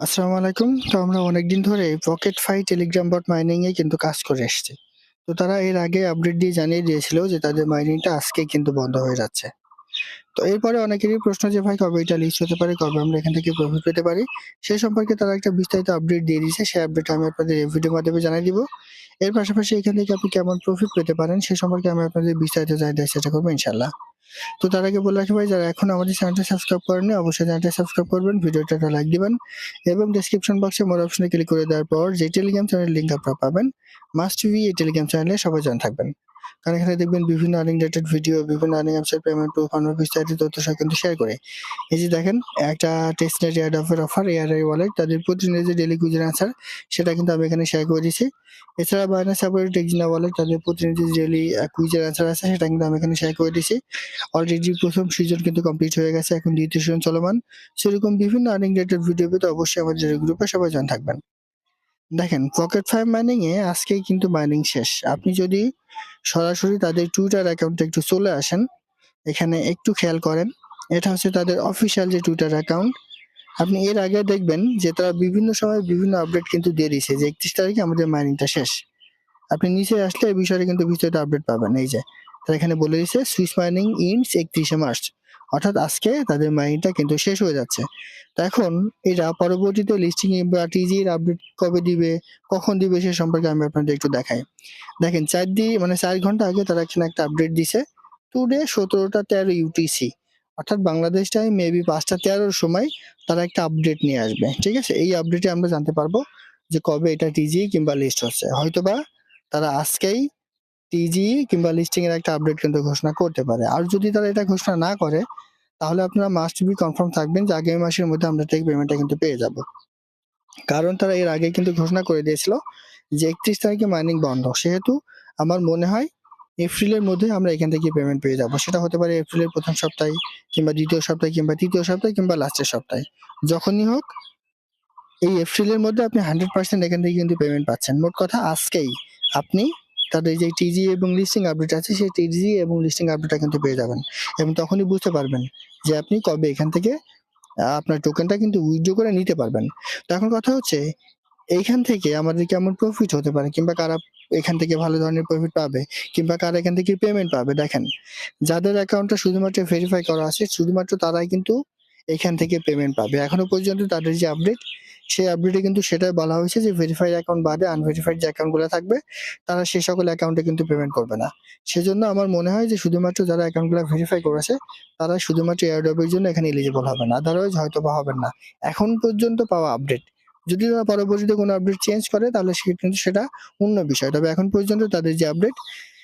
আসসালামু আলাইকুম। তো আমরা অনেকদিন ধরে Pocket Fi Telegram bot mining এ কিন্তু কাজ করে এসছি। তো তারা এর আগে আপডেট দিয়ে জানিয়ে দিয়েছিল যে তাদের মাইনিংটা আজকে কিন্তু বন্ধ হয়ে যাচ্ছে। তো এরপরে অনেকেরই প্রশ্ন যে ভাই কবে এটা লিস্ট হতে পারে, কবে আমরা এখান থেকে প্রফিট পেতে পারি? সেই সম্পর্কে তারা একটা বিস্তারিত আপডেট দিয়ে দিয়েছে। সেই আপডেট আমি আপনাদের এই ভিডিওর মাধ্যমে জানিয়ে দিব। এর পাশাপাশি এখান থেকে আপনি কেমন প্রফিট পেতে পারেন সে সম্পর্কে আমি আপনাদের বিস্তারিত দেওয়ার চেষ্টা করব ইনশাল্লাহ তো তার আগে বলে রাখি ভাই যারা এখন আমাদের চ্যানেলটা সাবস্ক্রাইব করেননি অবশ্যই চ্যানেলটা সাবস্ক্রাইব করবেন, ভিডিওটা একটা লাইক দিবেন এবং ডিসক্রিপশন বক্সে মোর অপশনে ক্লিক করে দেওয়ার পর যে টেলিগ্রাম চ্যানেলের লিঙ্ক আপনারা পাবেন মাস্ট ভি এই টেলিগ্রাম চ্যানেলে সবাই জন থাকবেন। কারণ এখানে দেখবেন বিভিন্ন আর্নিং রিলেটেড ভিডিও, বিভিন্ন আর্নিং অ্যাপসের পেমেন্ট প্রুফ আমরা বিস্তারিত তথ্য সহ কিন্তু শেয়ার করে এই যে দেখেন একটা টেস্টনেট এয়ারড্রপের অফার এআরআই ওয়ালেট তাদের প্রতিদিনের যে ডেইলি কুইজের আনসার সেটা কিন্তু আমি এখানে শেয়ার করে দিয়েছি। এছাড়া বায়না সাপোর্ট টেক্সিনা ওয়ালেট তাদের প্রতিনিধি যে ডেইলি কুইজের আনসার আছে সেটা কিন্তু আমি এখানে শেয়ার করে দিয়েছি। অলরেডি প্রথম সিজন কিন্তু কমপ্লিট হয়ে গেছে। এখন দ্বিতীয় সিজন চলমান। সেরকম বিভিন্ন আর্নিং রিলেটেড ভিডিও পেতে অবশ্যই আমাদের গ্রুপে সবাই জয়েন থাকবেন। দেখেন পকেট ফাইভ মাইনিং এ আজকেই কিন্তু মাইনিং শেষ। আপনি যদি সরাসরি তাদের টুইটার অ্যাকাউন্টে একটু চলে আসেন, এখানে একটু খেয়াল করেন। এটা হচ্ছে তাদের অফিসিয়াল যে টুইটার অ্যাকাউন্ট। আপনি এর আগে দেখবেন যে তারা বিভিন্ন সময় বিভিন্ন আপডেট কিন্তু দিয়ে দিয়েছে যে ৩১ তারিখে আমাদের মাইনিংটা শেষ। আপনি নিচে আসলে এই বিষয়টা কিন্তু বিস্তারিত আপডেট পাবেন। এই যে তারা এখানে বলে দিয়েছে সুইস মাইনিং ইন্ডস ৩১শে মার্চ। অর্থাৎ আজকে তাদের মাইনিংটা কিন্তু শেষ হয়ে যাচ্ছে। তো এখন এরা পরবর্তীতে লিস্টিং বা টিজি এর আপডেট কবে দিবে, কখন দিবে সে সম্পর্কে আমি আপনাদের একটু দেখাই। দেখেন ৪ দি মানে চার ঘণ্টা আগে তারা এখানে একটা আপডেট দিছে। টুডে ১৭টা ১৩ ইউটিসি অর্থাৎ বাংলাদেশ টাইম মেবি পাঁচটা তেরোর সময় তারা একটা আপডেট নিয়ে আসবে। ঠিক আছে? এই আপডেটে আমরা জানতে পারব যে কবে এটা টিজি কিংবা লিস্ট হচ্ছে। হয়তোবা তারা আজকেই টিজি কিংবা লিস্টিং এর একটা আপডেট কিন্তু ঘোষণা করতে পারে। আর যদি তারা এটা ঘোষণা না করে তাহলে আপনারা মাস্ট বি কনফার্ম থাকবেন যে আগামী মাসের মধ্যে আমরা টেক পেমেন্টটা কিন্তু পেয়ে যাব। কারণ তারা এর আগে কিন্তু ঘোষণা করে দিয়েছিল যে ৩১ তারিখে মাইনিং বন্ধ। সেহেতু আমার মনে হয় এপ্রিলের মধ্যে আমরা এখান থেকে পেমেন্ট পেয়ে যাব। সেটা হতে পারে এপ্রিলের প্রথম সপ্তাহে কিংবা দ্বিতীয় সপ্তাহে কিংবা তৃতীয় সপ্তাহে কিংবা লাস্টের সপ্তাহে। যখনই হোক, এই এপ্রিলের মধ্যে আপনি 100% এখান থেকে কিন্তু পেমেন্ট পাচ্ছেন। মোট কথা আজকেই আপনি তাদের যে টিজি এবং লিস্টিং আপডেট আছে, সেই টিজি এবং লিস্টিং আপডেটটা কিন্তু পেয়ে যাবেন। এবং তখনই বুঝতে পারবেন যে আপনি কবে এখান থেকে আপনার টোকেনটা কিন্তু উইথড্র করে নিতে পারবেন। তো এখন কথা হচ্ছে, এইখান থেকে আমাদের কেমন প্রফিট হতে পারে কিংবা কারা এখান থেকে ভালো ধরনের প্রফিট পাবে কিংবা কারা এখান থেকে পেমেন্ট পাবে দেখেন। যাদের অ্যাকাউন্টটা শুধুমাত্র ভেরিফাই করা আছে, শুধুমাত্র তারাই কিন্তু এখান থেকে পেমেন্ট পাবে। এখনও পর্যন্ত তাদের যে আপডেট সেই আপডেটে কিন্তু সেটাই বলা হয়েছে যে ভেরিফাইড অ্যাকাউন্ট বাদে আনভেরিফাইড যে অ্যাকাউন্টগুলো থাকবে, তারা সে সকল অ্যাকাউন্টে কিন্তু পেমেন্ট করবে না। সেজন্য আমার মনে হয় যে শুধুমাত্র যারা অ্যাকাউন্টগুলো ভেরিফাই করেছে, তারা শুধুমাত্র এয়ারড্রপ এর জন্য এখানে এলিজিবল হবে হবেন। আদারওয়াইজ হয়তোবা হবেন না। এখন পর্যন্ত পাওয়া আপডেট। যদি তারা পরবর্তীতে কোনো আপডেট চেঞ্জ করে, তাহলে সে কিন্তু সেটা অন্য বিষয়। তবে এখন পর্যন্ত তাদের যে আপডেট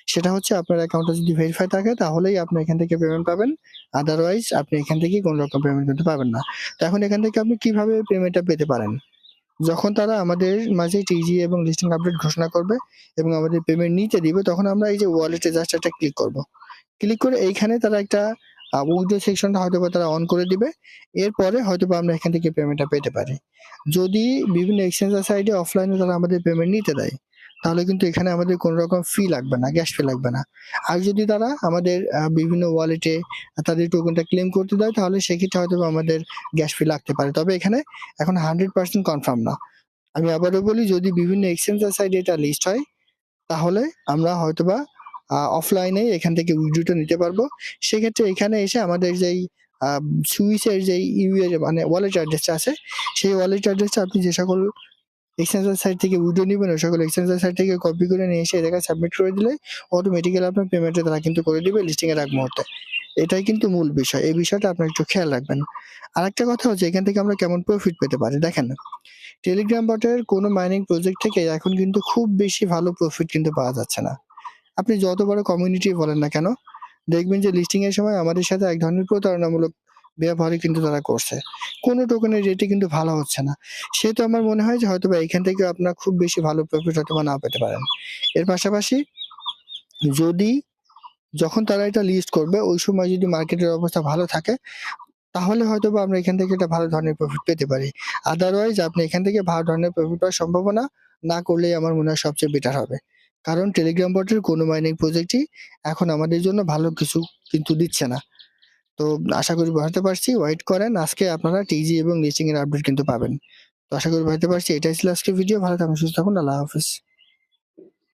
সেটা হচ্ছে আপনার অ্যাকাউন্টটা যদি ভেরিফাই থাকে, তাহলেই আপনি এখান থেকে পেমেন্ট পাবেন। আদারওয়াইজ আপনি এখান থেকে কোন রকম পেমেন্ট করতে পারবেন না। তো এখন এখান থেকে আপনি কীভাবে পেমেন্টটা পেতে পারেন? যখন তারা আমাদের মাঝে টিজি এবং লিস্টিং আপডেট ঘোষণা করবে এবং আমাদের পেমেন্ট নিতে দিবে তখন আমরা এই যে ওয়ালেটে জাস্ট একটা ক্লিক করব। ক্লিক করে এইখানে তারা একটা আ উইথড্র সেকশনটা হয়তোবা তারা অন করে দিবে। এরপরে হয়তো বা আমরা এখান থেকে পেমেন্টটা পেতে পারি। যদি বিভিন্ন এক্সচেঞ্জার সাইডে অফলাইনে তারা আমাদের পেমেন্ট নিতে দেয়, তাহলে কিন্তু এখানে আমাদের কোন রকম ফি লাগবে না, গ্যাস ফি লাগবে না। আর যদি তারা আমাদের বিভিন্ন ওয়ালেটে তাদের টোকেনটা ক্লেম করতে দেয় তাহলে সেক্ষেত্রে হয়তোবা আমাদের গ্যাস ফি লাগতে পারে। তবে এখানে এখন 100% কনফার্ম না। আমি আবারও বলি যদি বিভিন্ন এক্সচেঞ্জার সাইডে এটা লিস্ট হয় তাহলে আমরা হয়তোবা আ অফলাইনেই এখান থেকে উইথড্রটা নিতে পারব। সেক্ষেত্রে এখানে এসে আমাদের যেই সুইসের যেই ইউ মানে ওয়ালেট অ্যাড্রেসটা আছে সেই ওয়ালেট অ্যাড্রেসটা আপনি যে সকল এক্সচেঞ্জার সাইট থেকে উইথড্র নিবেন ওই সকল এক্সচেঞ্জার সাইট থেকে কপি করে নিয়ে এসে জায়গায় সাবমিট করে দিলে অটোমেটিক্যালি আপনার পেমেন্টটা তারা কিন্তু করে দিবে লিস্টিং এর আগ মুহূর্তে। এটাই কিন্তু মূল বিষয়। এই বিষয়টা আপনার একটু খেয়াল রাখবেন। আরেকটা কথা হচ্ছে এখান থেকে আমরা কেমন প্রফিট পেতে পারি দেখেন। টেলিগ্রাম বটের কোনো মাইনিং প্রজেক্ট থেকে এখন কিন্তু খুব বেশি ভালো প্রফিট কিন্তু পাওয়া যাচ্ছে না। আপনি যত বড় কমিউনিটি বলেন না কেন, দেখবেন যে লিস্টিং এর সময় আমাদের সাথে এক ধরনের প্রতারণামূলক ব্যবহারই কিন্তু তারা করছে। কোনো টোকেনের রেটই কিন্তু ভালো হচ্ছে না। সেহেতু আমার মনে হয় যে হয়তোবা এখান থেকে আপনার খুব বেশি ভালো প্রফিট হয়তো বা না পেতে পারেন। এর পাশাপাশি যদি যখন তারা এটা লিস্ট করবে, ওই সময় যদি মার্কেটের অবস্থা ভালো থাকে, তাহলে হয়তো বা আমরা এখান থেকে একটা ভালো ধরনের প্রফিট পেতে পারি। আদারওয়াইজ আপনি এখান থেকে ভালো ধরনের প্রফিট পাওয়ার সম্ভাবনা না করলেই আমার মনে হয় সবচেয়ে বেটার হবে। কারণ টেলিগ্রাম বটের কোনো মাইনিং প্রজেক্টই এখন আমাদের জন্য ভালো কিছু কিন্তু দিচ্ছে না। তো আশা করি বোঝাতে পারছি। ওয়েট করেন, আজকে আপনারা টিজি এবং লিচিং এর আপডেট কিন্তু পাবেন। তো আশা করি বুঝতে পারছি এটাই ছিল আজকের ভিডিও ভালো থাকুন, সুস্থ থাকুন আল্লাহ হাফিজ